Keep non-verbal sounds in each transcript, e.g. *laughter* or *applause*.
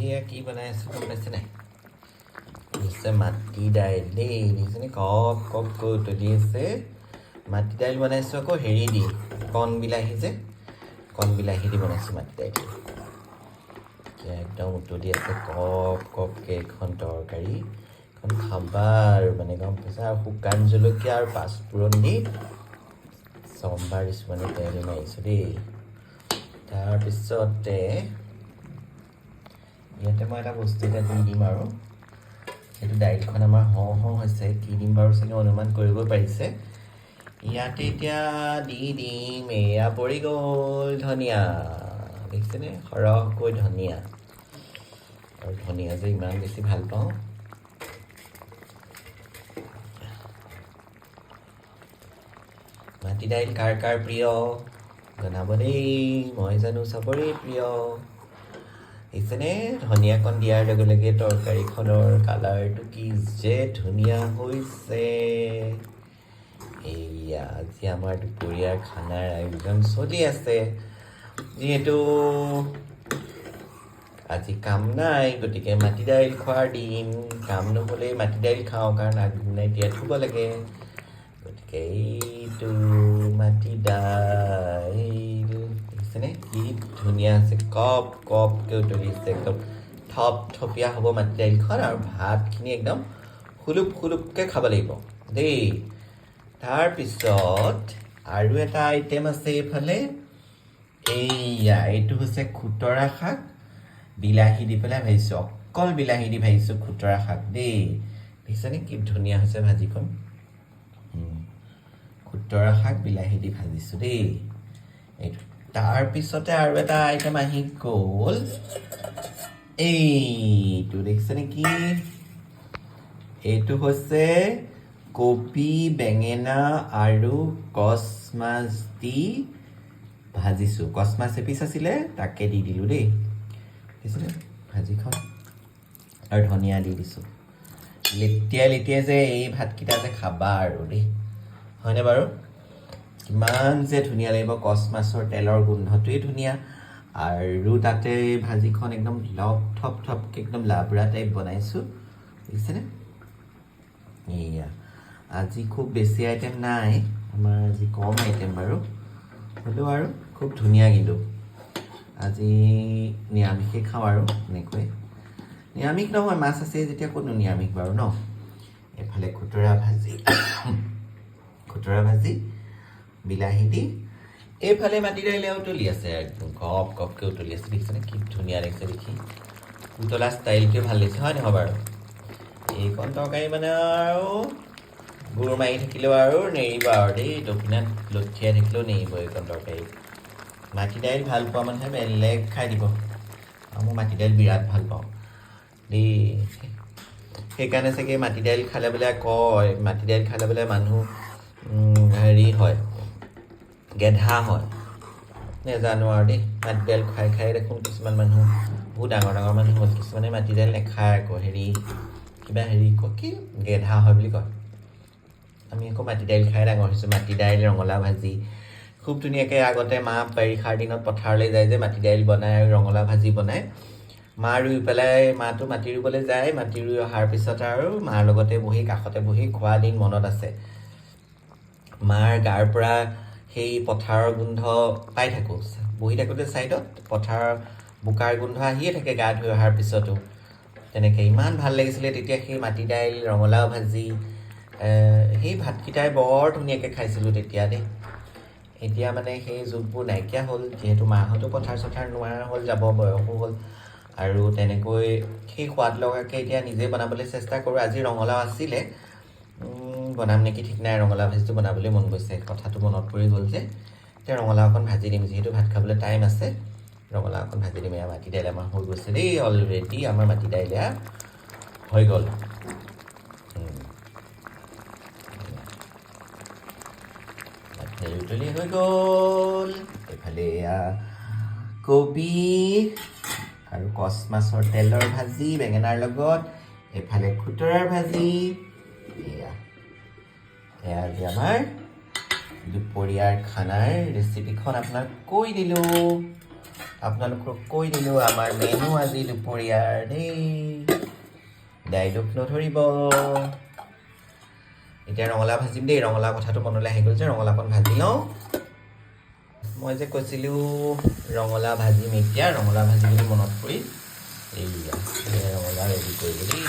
কি বনাই আছোঁ গম পাইছে নাই হৈছে মাটি দাইল দেই দেখিছেনে কপ কপ কৈ উতলি আছে মাটি দাইল বনাইছোঁ আকৌ হেৰি দি কণ বিলাহী যে কণ বিলাহী দি বনাইছোঁ মাটি দাইল একদম উতলি আছে কপ কপকৈ এখন তৰকাৰী এখন খাবা আৰু মানে গম পাইছা আৰু শুকান জলকীয়া আৰু পাঁচফোৰণ দি চম্বাৰ দিছোঁ মানে তেল মাৰিছোঁ দেই তাৰপিছতে ইয়াতে মই এটা বস্তু এটা দি দিম আৰু। সেইটো দাইলখন আমাৰ হওঁ হওঁ হৈছে কি দিম বাৰু চাগে অনুমান কৰিব পাৰিছে। ইয়াতে এতিয়া দি দিম এয়া পৰি গ'ল ধনিয়া। দেখিছেনে? সৰহকৈ ধনিয়া। আৰু ধনিয়া যে ইমান বেছি ভাল পাওঁ। মাটি দাইল কাৰ কাৰ প্ৰিয়? জনাব দেই মই জানো চবৰে প্ৰিয়। দেখিছেনে ধনিয়াকণ দিয়াৰ লগে লগে তৰকাৰীখনৰ কালাৰটো কি যে ধুনীয়া হৈছে। এয়া আজি আমাৰ দুপৰীয়াৰ খানাৰ আয়োজন চলি আছে। যিহেতু আজি কাম নাই গতিকে মাটি দাইল খোৱাৰ দিন। কাম নহ'লে মাটি দাইল খাওঁ কাৰণ আগদিনাই তিয়াই থ'ব লাগে। গতিকে এইটো মাটি দাইল। দেখিছেনে কি ধুনীয়া, আছে, কপ কপকৈ উতলিছে একদম থপ থপীয়া হ'ব মাটি দাইলখন আৰু ভাতখিনি একদম সুলুপ সুলুপকৈ খাব লাগিব। দেই। তাৰপিছত আৰু এটা আইটেম আছে এইফালে। এইয়া, এইটো হৈছে খুতৰা শাক। বিলাহী দি পেলাই ভাজিছোঁ। অকল বিলাহী দি ভাজিছোঁ খুতৰা শাক, দেই। দেখিছেনে কি ধুনীয়া হৈছে ভাজিখন? খুতৰা শাক, বিলাহী দি ভাজিছোঁ, দেই। এইটো তাৰপিছতে আৰু এটা আইটেম আহি গ'ল। এইটো দেখিছেনে কি এইটো হৈছে কবি বেঙেনা আৰু কচ মাছ দি ভাজিছোঁ। কচ মাছ এপিচ আছিলে, তাকে দি দিলোঁ দেই। দেখিছেনে? ভাজিখন। আৰু ধনিয়া দি দিছোঁ। লেটিয়াই লেটিয়াই যে এই ভাতকেইটা যে খাবা আৰু দেই। হয়নে বাৰু? কিমান যে ধুনীয়া লাগিব কচ মাছৰ তেলৰ গোন্ধটোৱেই ধুনীয়া। আৰু তাতে ভাজিখন একদম লপ থপ থপকৈ একদম লাবৰা টাইপ বনাইছোঁ। দেখিছেনে? এয়া আজি খুব বেছি আইটেম নাই আমাৰ আজি কম আইটেম বাৰু। হ'লেও আৰু খুব ধুনীয়া কিন্তু। আজি নিৰামিষেই খাওঁ আৰু এনেকৈ। নিৰামিষ নহয় মাছ আছে যেতিয়া ক'তনো নিৰামিষ বাৰু ন। এফালে খুতৰা ভাজি। *coughs* খুতৰা ভাজি। বিলাহী দি। এইফালে মাটি দাইলে উতলি আছে একদম, গপ গপকৈ উতলি আছে। দেখিছেনে কি ধুনীয়া লাগিছে দেখি। উতলা ষ্টাইলটোৱে ভালো লাগিছে, হয় নহয় বাৰু? এইকণ তৰকাৰী মানে আৰু গুৰ মাৰি থাকিলেও আৰু নেৰিব আৰু দেই। দক্ষিণাত লঠিয়াই থাকিলেও নেৰিব এইকণ তৰকাৰী। মাটি দাইল ভালো পোৱা মানুহে বেলেগ খাই দিব। আৰু মই মাটি দাইল বিৰাট ভালো পাওঁ। দেই। সেইকাৰণে চাগে মাটি দাইল খালে বোলে কয়, মাটি দাইল খালে বোলে মানুহ হেৰি হয়। গেধা হয় নেজানো আৰু দেই মাটি দাইল খাই খাই দেখোন কিছুমান মানুহ বহুত ডাঙৰ ডাঙৰ মানুহ হ'ল কিছুমানে মাটি দাইল নাখায় আকৌ হেৰি কিবা হেৰি কয় কি গেধা হয় বুলি কয়। আমি আকৌ মাটি দাইল খাই ডাঙৰ হৈছোঁ মাটি দাইল ৰঙালাও ভাজি। খুব ধুনীয়াকৈ আগতে মা বাৰিষাৰ দিনত পথাৰলৈ যায় যে মাটি দাইল বনায় আৰু ৰঙালাও ভাজি বনায় মা ৰুই পেলাই মাটো মাটি ৰুবলৈ যায় মাটি ৰুই অহাৰ পিছত আৰু মাৰ লগতে বহি কাষতে বহি খোৱা দিন মনত আছে। মাৰ গাৰ পৰা সেই পথাৰৰ গোন্ধ পাই থাকোঁ। বহি থাকোঁতে ছাইডত পথাৰৰ বোকাৰ গোন্ধ আহিয়ে থাকে গা ধুই অহাৰ পিছতো। তেনেকৈ ইমান ভাল লাগিছিলে তেতিয়া সেই মাটি দাইল ৰঙালাও ভাজি সেই ভাতকেইটাই বৰ ধুনীয়াকৈ খাইছিলোঁ তেতিয়া দেই। এতিয়া মানে সেই যুগবোৰ নাইকিয়া হ'ল যিহেতু মাহঁতো পথাৰ চথাৰ নোৱাৰা হ'ল যাব বয়সো হ'ল। আৰু তেনেকৈ সেই সোৱাদ লগাকৈ এতিয়া নিজে বনাবলৈ চেষ্টা কৰোঁ। আজি ৰঙালাও আছিলে বনাম নেকি ঠিক নাই ৰঙালাও ভাজিটো বনাবলৈ মন গৈছে। কথাটো মনত পৰি গ'ল যে এতিয়া ৰঙালাও অকণ ভাজি দিম যিহেতু ভাত খাবলৈ টাইম আছে। ৰঙালাও অকণ ভাজি দিম এয়া মাটি দাইল আমাৰ হৈ গৈছে দেই অলৰেডি আমাৰ মাটি দাইল এয়া হৈ গ'ল। উতলি হৈ গ'ল। এইফালে এয়া কবি আৰু কচ মাছৰ তেলৰ ভাজি বেঙেনাৰ লগত। এইফালে খুতৰাৰ ভাজি। এয়া। এয়া আজি আমাৰ দুপৰীয়াৰ খানাৰ ৰেচিপিখন আপোনাক কৈ দিলোঁ। আপোনালোকক কৈ দিলোঁ আমাৰ মেনু আজি দুপৰীয়াৰ দেই দাইলক নধৰিব। এতিয়া ৰঙালাও ভাজিম দেই ৰঙালাও কথাটো মনলৈ আহি গ'ল যে ৰঙালাওকণ ভাজি লওঁ। মই যে কৈছিলোঁ ৰঙালাও ভাজিম এতিয়া ৰঙালাও ভাজি বুলি মনত পৰি এই ৰঙালাও ৰেডি কৰিলোঁ দেই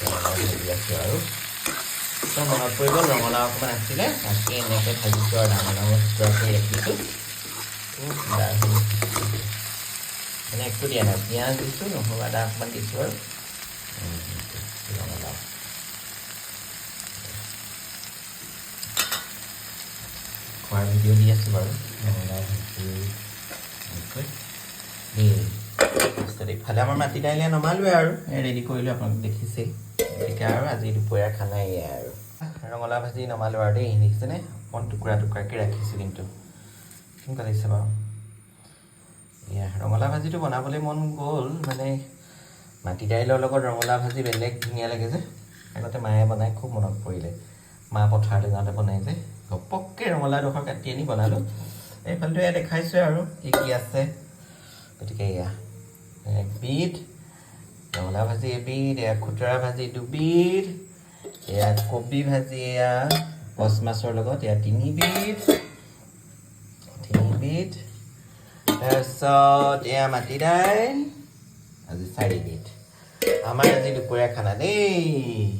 ৰঙালাও ভাজি আছোঁ আৰু। তো মনত পৰি গ'ল ৰঙালাও অকণমান আছিলে তাকে এনেকৈ ভাজিছোঁ আৰু ডাঙৰ ডাঙৰ টুকুৰা কৰি ৰাখিছোঁ মানে একো দিয়া নাই পিঁয়াজ দিছোঁ নহৰু আদা অকণমান দিছোঁ আৰু ৰঙালাও খোৱাৰ ভিডিঅ' দি আছোঁ বাৰু ৰঙালাও ইফালে আমাৰ মাটি দাইলে নমালোৱে আৰু ৰেডি কৰিলোঁ আপোনালোকে দেখিছেই গতিকে আৰু আজি দুপৰীয়াৰ খানা এয়াই আৰু। ৰঙালাও ভাজি নমালোঁ আৰু দেই দেখিছেনে? অকণ টুকুৰা টুকুৰাকৈ ৰাখিছোঁ কিন্তু। কেনেকুৱা লাগিছে বাৰু? এয়া ৰঙালাও ভাজিটো বনাবলৈ মন গ'ল মানে মাটি দাইলৰ লগত ৰঙালাও ভাজি বেলেগ ধুনীয়া লাগে যে। আগতে মায়ে বনাই খুব মনত পৰিলে। মা পথাৰলৈ যাওঁতে বনাই যে। ঘপককৈ ৰঙালাও ডোখৰ কাটি আনি বনালোঁ। এইফালেতো এয়া দেখাইছোঁ আৰু কি কি আছে। গতিকে এয়া একবিধ ৰঙালাও ভাজি এবিধ এয়া খুতৰা ভাজি দুবিধ এয়া কবি ভাজি এয়া কচ মাছৰ লগত এয়া তিনিবিধ তিনিবিধ তাৰপিছত এয়া মাটি দাইল আজি চাৰিবিধ আমাৰ আজি দুপৰীয়া খানা দেই